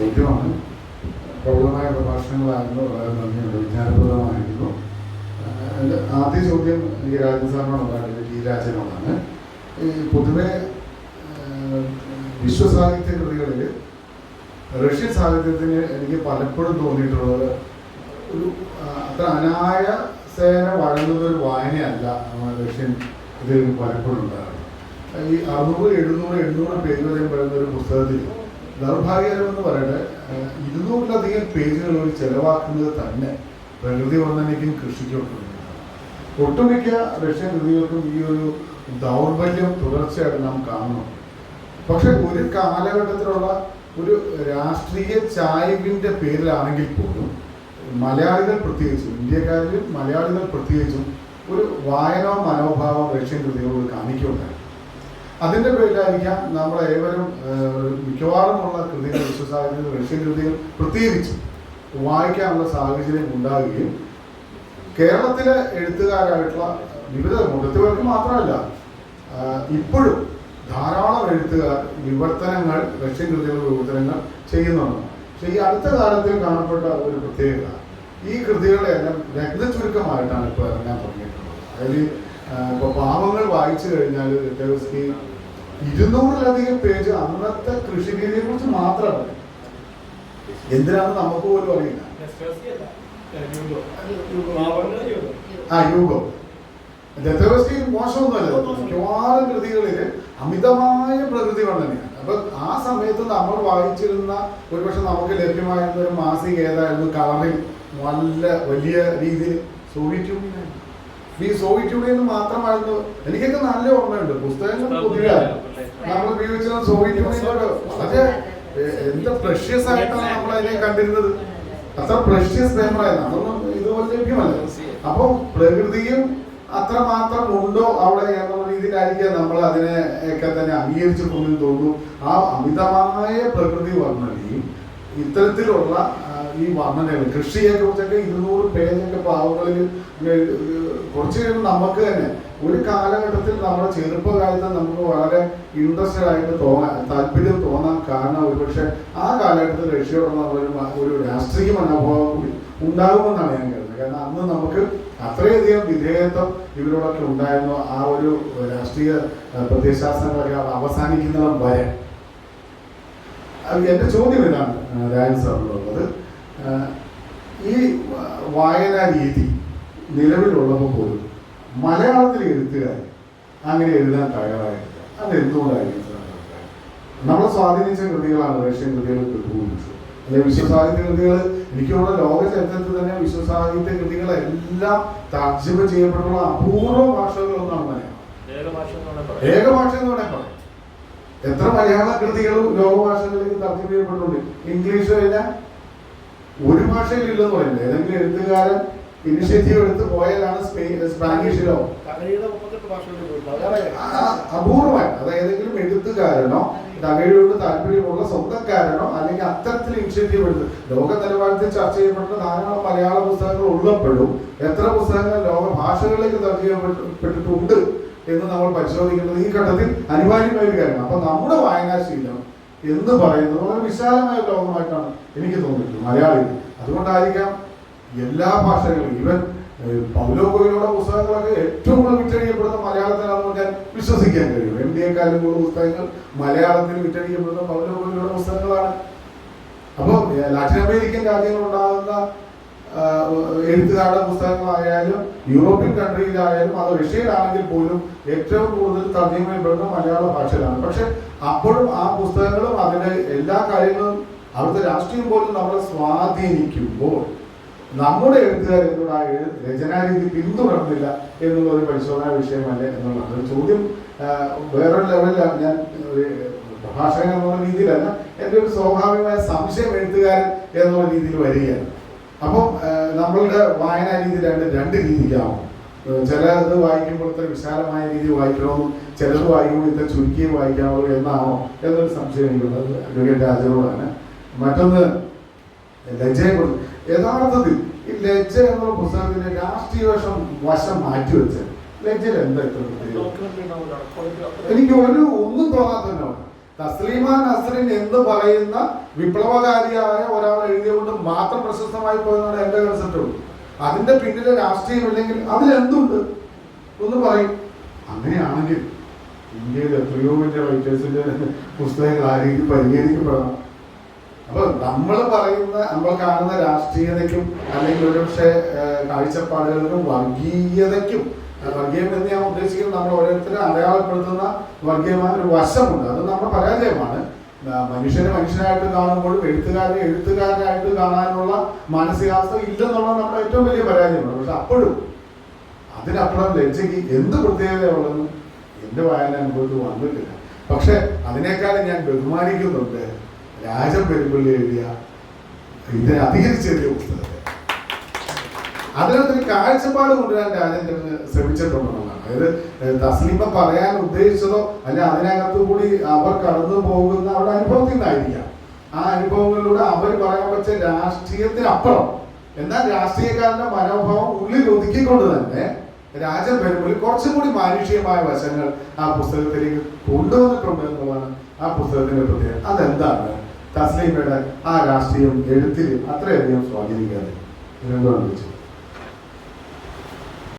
ചോദ്യമാണ്. പ്രബലമായ പ്രഭാഷണങ്ങളായിരുന്നു. വളരെ നന്ദിയുണ്ട്. വിജ്ഞാനപ്രദമായിരുന്നു. ആദ്യ ചോദ്യം ഈ രാജൻ സാറിനോടാണ് ടി രാജനോടാണ്. ഈ പൊതുവെ വിശ്വസാഹിത്യ കൃതികളിൽ റഷ്യൻ സാഹിത്യത്തിന് എനിക്ക് പലപ്പോഴും തോന്നിയിട്ടുള്ളത് ഒരു അത്ര അനായ സേന വഴങ്ങുന്ന ഒരു വായനയല്ല റഷ്യൻ ഇതിൽ പലപ്പോഴും ഉണ്ടാകുന്നത് ഈ അറുന്നൂറ് എഴുന്നൂറ് എണ്ണൂറ് പേജ് വരെ വരുന്ന ഒരു പുസ്തകത്തിൽ ദൗർഭാഗ്യകരമെന്ന് പറയട്ടെ ഇരുന്നൂറിലധികം പേജുകൾ ഒരു ചെലവാക്കുന്നത് തന്നെ പ്രകൃതി വർണനയ്ക്കും കൃഷിക്കൊക്കെ ഒട്ടുമിക്ക റഷ്യൻ കൃതികൾക്കും ഈ ഒരു ദൗർബല്യം തുടർച്ചയായിട്ട് നാം കാണുന്നു പക്ഷെ ഒരു കാലഘട്ടത്തിലുള്ള ഒരു രാഷ്ട്രീയ ചായ്വിന്റെ പേരിലാണെങ്കിൽ പോലും മലയാളികൾ പ്രത്യേകിച്ചും ഇന്ത്യക്കാരിലും മലയാളികൾ പ്രത്യേകിച്ചും ഒരു വായനാ മനോഭാവം റഷ്യൻ കൃതികളോട് കാണിക്കുകയുണ്ടായി. അതിന്റെ പേരിലായിരിക്കാം നമ്മളെ ഏവരും മിക്കവാറും മിക്കവാറുമുള്ള കൃതികൾ വിശ്വസാഹിത്യത്തിൽ റഷ്യൻ കൃതികൾ പ്രത്യേകിച്ച് വായിക്കാനുള്ള സാഹചര്യം ഉണ്ടാകുകയും കേരളത്തിലെ എഴുത്തുകാരായിട്ടുള്ള വിവിധ മുഖത്തുകൾക്ക് മാത്രമല്ല ഇപ്പോഴും ധാരാളം എഴുത്തുകാർ വിവർത്തനങ്ങൾ റഷ്യൻ കൃതികളുടെ വിവർത്തനങ്ങൾ ചെയ്യുന്നുണ്ട്. പക്ഷെ ഈ അടുത്ത കാലത്തിൽ കാണപ്പെട്ട ഒരു പ്രത്യേകത ഈ കൃതികളുടെ എല്ലാം രത്നചുരുക്കമായിട്ടാണ് ഇപ്പോൾ ഇറങ്ങാൻ തുടങ്ങിയിട്ടുള്ളത്. അതായത് ഇപ്പോൾ പാവങ്ങൾ വായിച്ചു കഴിഞ്ഞാൽ ഇരുന്നൂറിലധികം പേജ് അന്നത്തെ കൃഷി രീതിയെ കുറിച്ച് മാത്രമാണ് എന്തിനാണ് നമുക്ക് പോലും അറിയില്ല. ആ യൂഗം. ദത്തവസ്കി മോശമൊന്നുമല്ല. മിക്കവാറും കൃതികളിൽ അമിതമായ പ്രകൃതി വർണനയാണ്. അപ്പൊ ആ സമയത്ത് നമ്മൾ വായിച്ചിരുന്ന ഒരുപക്ഷെ നമുക്ക് ലഭ്യമായിരുന്ന ഒരു മാസിക ഏതായിരുന്നു? കളറിൽ നല്ല വലിയ രീതിയിൽ സോവിയറ്റ് ഈ സോവിയറ്റ് യൂണിയൻ മാത്രമായിരുന്നു. എനിക്കൊക്കെ നല്ല ഓർമ്മയുണ്ട്. പുസ്തകങ്ങൾ പുതിയ നമ്മൾ ഉപയോഗിച്ചത് സോവിയറ്റ് യൂണിയനോട് എ- എന്ത് പ്രഷ്യസ് ആയിട്ടാണ് നമ്മൾ അതിനെ കണ്ടിരുന്നത്. അത്ര പ്രഷ്യസ് പേപ്പറായിരുന്നു അതൊന്നും ഇതുപോലെ ലഭ്യമല്ല. അപ്പോൾ പ്രകൃതിയും അത്രമാത്രം ഉണ്ടോ അവിടെ എന്നുള്ള രീതിയിലായിരിക്കാം നമ്മൾ അതിനെ ഒക്കെ തന്നെ അംഗീകരിച്ചിട്ടുണ്ടെന്ന് തോന്നുന്നു. ആ അമിതമായ പ്രകൃതി വർണനയും ഇത്തരത്തിലുള്ള ഈ വർണനകൾ കൃഷിയെ കുറിച്ചൊക്കെ ഇരുന്നൂറ് പേജൊക്കെ പാവങ്ങളിൽ കുറച്ച് കഴിയുമ്പോൾ നമുക്ക് തന്നെ ഒരു കാലഘട്ടത്തിൽ നമ്മുടെ ചെറുപ്പകാലത്ത് നമുക്ക് വളരെ ഇൻട്രസ്റ്റഡ് ആയിട്ട് തോന്നാൻ താല്പര്യം തോന്നാൻ കാരണം ഒരുപക്ഷെ ആ കാലഘട്ടത്തിൽ റഷ്യയോടുള്ള ഒരു രാഷ്ട്രീയ മനോഭാവം കൂടി ഉണ്ടാകുമെന്നാണ് ഞാൻ കരുതുന്നത്. കാരണം അന്ന് നമുക്ക് അത്രയധികം വിധേയത്വം ഇവരോടൊക്കെ ഉണ്ടായിരുന്നു. ആ ഒരു രാഷ്ട്രീയ പ്രത്യയശാസ്ത്രങ്ങളൊക്കെ അവസാനിക്കുന്നതും വരെ. എന്റെ ചോദ്യം ഇതാണ് രാജൻ വായനാ രീതി നിലവിലുള്ളപ്പോൾ പോലും മലയാളത്തിൽ എഴുത്തുകാർ അങ്ങനെ എഴുതാൻ തയ്യാറായിട്ടില്ല അത് എന്തുകൊണ്ടായിരിക്കും? നമ്മളെ സ്വാധീനിച്ച കൃതികളാണ് റഷ്യൻ കൃതികൾ ബഹുഭൂരിച്ചു അല്ലെങ്കിൽ വിശ്വസാഹിത്യ കൃതികൾ? എനിക്ക് തോന്നുന്നു ലോക ചരിത്രത്തിൽ തന്നെ വിശ്വസാഹിത്യ കൃതികളെല്ലാം തർജമ ചെയ്യപ്പെട്ടുള്ള അപൂർവ ഭാഷകളൊന്നാണ് മലയാളം. ഏക ഭാഷ എന്ന് പറയാൻ പറയാം എത്ര മലയാള കൃതികളും ലോകഭാഷകളിലേക്ക് തർജമ ചെയ്യപ്പെട്ടുണ്ട് ഇംഗ്ലീഷ് കഴിഞ്ഞാൽ ഒരു ഭാഷയിലില്ലെന്ന് പറയുന്നത് ഏതെങ്കിലും എഴുത്തുകാരൻ ഇനിഷ്യേറ്റീവ് എടുത്ത് പോയാലാണ് സ്പെയിൻ സ്പാനിഷിലോ അപൂർവമായി അപൂർവമായിട്ട് അത് ഏതെങ്കിലും എഴുത്തുകാരനോ തകഴിയോട് താല്പര്യമുള്ള സ്വന്തക്കാരനോ അല്ലെങ്കിൽ അത്തരത്തിൽ ഇനിഷ്യേറ്റീവ് എടുത്ത് ലോക നിലവാരത്തിൽ ചർച്ച ചെയ്യപ്പെട്ട ധാരാളം മലയാള പുസ്തകങ്ങൾ ഉള്ളപ്പോഴും എത്ര പുസ്തകങ്ങൾ ലോക ഭാഷകളിലേക്ക് ചെയ്യപ്പെട്ടിട്ടുണ്ട് എന്ന് നമ്മൾ പരിശോധിക്കുന്നത് ഈ ഘട്ടത്തിൽ അനിവാര്യമായ ഒരു കാര്യമാണ്. അപ്പൊ നമ്മുടെ വായനാശീലം എന്ന് പറയുന്നത് വളരെ വിശാലമായ ലോകമായിട്ടാണ് എനിക്ക് തോന്നിയിട്ടുള്ളത്. മലയാളി. അതുകൊണ്ടായിരിക്കാം എല്ലാ ഭാഷകളും ഈവൻ പൗലോ കോയിലോടെ പുസ്തകങ്ങളൊക്കെ ഏറ്റവും കൂടുതൽ വിറ്റഴിക്കപ്പെടുന്ന മലയാളത്തിലാണെന്ന് ഞാൻ വിശ്വസിക്കാൻ കഴിയും. എം ഡി എക്കാളും കൂടുതൽ പുസ്തകങ്ങൾ മലയാളത്തിൽ വിറ്റഴിക്കപ്പെടുന്ന പൗലോ പുസ്തകങ്ങളാണ്. അപ്പോൾ ലാറ്റിൻ അമേരിക്കൻ രാജ്യങ്ങളുണ്ടാകുന്ന എഴുത്തുകാരുടെ പുസ്തകങ്ങളായാലും യൂറോപ്യൻ കൺട്രിയിലായാലും അത് റഷ്യയിലാണെങ്കിൽ പോലും ഏറ്റവും കൂടുതൽ ചെയ്യപ്പെടുന്ന മലയാള ഭാഷയിലാണ്. പക്ഷെ അപ്പോഴും ആ പുസ്തകങ്ങളും അതിന്റെ എല്ലാ കാര്യങ്ങളും അവിടുത്തെ രാഷ്ട്രീയം പോലും നമ്മളെ സ്വാധീനിക്കുമ്പോൾ നമ്മുടെ എഴുത്തുകാർ എന്നോട് ആ എഴു- രചനാരീതി പിന്തുടർന്നില്ല എന്നുള്ള ഒരു പരിശോധനാ വിഷയമല്ലേ എന്നുള്ളതാണ് ചോദ്യം വേറൊരു ലെവലിലാണ് ഞാൻ പ്രഭാഷകൻ എന്നുള്ള രീതിയിലല്ല എന്റെ ഒരു സ്വാഭാവികമായ സംശയം എഴുത്തുകാരൻ എന്നുള്ള രീതിയിൽ വരികയാണ്. അപ്പം ആ, നമ്മളുടെ വായനാ രീതി രണ്ട് രണ്ട് രീതിക്കാവും. ചിലത് വായിക്കുമ്പോൾ ഇത്ര വിശാലമായ രീതി വായിക്കണമെന്നും ചിലത് വായിക്കുമ്പോൾ ഇത്ര ചുരുക്കി വായിക്കാവുള്ളൂ എന്നാണോ എന്നൊരു സംശയം എനിക്കുള്ളത് അഡ്വക്കേറ്റ് രാജനോടാണ് മറ്റൊന്ന് ലജ്ജയെ കുറിച്ച്. യഥാർത്ഥത്തിൽ ഈ ലജ്ജ എന്നുള്ള പുസ്തകത്തിന്റെ രാഷ്ട്രീയ വശം വശം മാറ്റിവെച്ച് ലജ്ജയിൽ എന്താ ഇത്ര? എനിക്ക് ഒരു ഒന്നും തോന്നാത്തതിനോട് തസ്ലീമ നസ്രിൻ എന്ന് പറയുന്ന വിപ്ലവകാരിയായ ഒരാൾ എഴുതിയതുകൊണ്ട് മാത്രം പ്രശസ്തമായി പോയെന്നാണ് എന്റെ കൺസെപ്റ്റ്. ഉള്ളൂ അതിന്റെ പിന്നിലെ രാഷ്ട്രീയം ഇല്ലെങ്കിൽ അതിലെന്തുണ്ട് ഒന്ന് പറയും. അങ്ങനെയാണെങ്കിൽ ഇന്ത്യയിൽ എത്രയോ വലിയ റൈറ്റേഴ്സിന്റെ പുസ്തകങ്ങൾ ആരെങ്കിലും പരിഹരിക്കപ്പെടണം അപ്പൊ നമ്മൾ പറയുന്ന നമ്മൾ കാണുന്ന രാഷ്ട്രീയതയ്ക്കും അല്ലെങ്കിൽ ഒരുപക്ഷെ കാഴ്ചപ്പാടുകൾക്കും വർഗീയതയ്ക്കും ആ, വർഗീയം എന്ന് ഞാൻ ഉദ്ദേശിക്കുന്നത് നമ്മൾ ഓരോരുത്തരും അടയാളപ്പെടുത്തുന്ന വർഗീയമായ ഒരു വശമുണ്ട്. അത് നമ്മുടെ പരാജയമാണ്. മനുഷ്യനെ മനുഷ്യനായിട്ട് കാണുമ്പോൾ എഴുത്തുകാരനെ എഴുത്തുകാരനായിട്ട് കാണാനുള്ള മാനസികാവസ്ഥ ഇല്ലെന്നുള്ള നമ്മുടെ ഏറ്റവും വലിയ പരാജയമാണ്. പക്ഷെ അപ്പോഴും അതിനപ്പുറം ലജ്ജയ്ക്ക് എന്ത് പ്രത്യേകതയുള്ളതെന്ന് എന്റെ വായന അനുഭവത്തിൽ വന്നിട്ടില്ല. പക്ഷെ അതിനേക്കാളും ഞാൻ ബഹുമാനിക്കുന്നുണ്ട് രാജൻ പെരുമ്പള്ളി എഴുതിയ ഇതിനെ അധികരിച്ചെഴുതിയ പുസ്തകത്തെ അതിനകത്തൊരു കാഴ്ചപ്പാട് കൊണ്ടുവരാൻ രാജേന്ദ്രൻ ശ്രമിച്ചിട്ടുണ്ടെന്നാണ് അതായത് തസ്ലിമ പറയാൻ ഉദ്ദേശിച്ചതോ അല്ലെ അതിനകത്ത് കൂടി അവർ കടന്നു പോകുന്ന അവരുടെ അനുഭവത്തിൽ നിന്നായിരിക്കാം. ആ അനുഭവങ്ങളിലൂടെ അവർ പറയാൻ വെച്ച രാഷ്ട്രീയത്തിനപ്പുറം എന്നാൽ രാഷ്ട്രീയക്കാരന്റെ മനോഭാവം ഉള്ളിൽ ഒതുക്കിക്കൊണ്ട് തന്നെ വരുമ്പോൾ കുറച്ചും കൂടി മാനുഷികമായ വശങ്ങൾ ആ പുസ്തകത്തിലേക്ക് കൊണ്ടുവന്നിട്ടുണ്ട് എന്നുള്ളതാണ് ആ പുസ്തകത്തിന്റെ പ്രത്യേകത. അതെന്താണ് തസ്ലീമയുടെ ആ രാഷ്ട്രീയം എഴുത്തിൽ അത്രയധികം സ്വാധീനിക്കാതെ? വെച്ചാൽ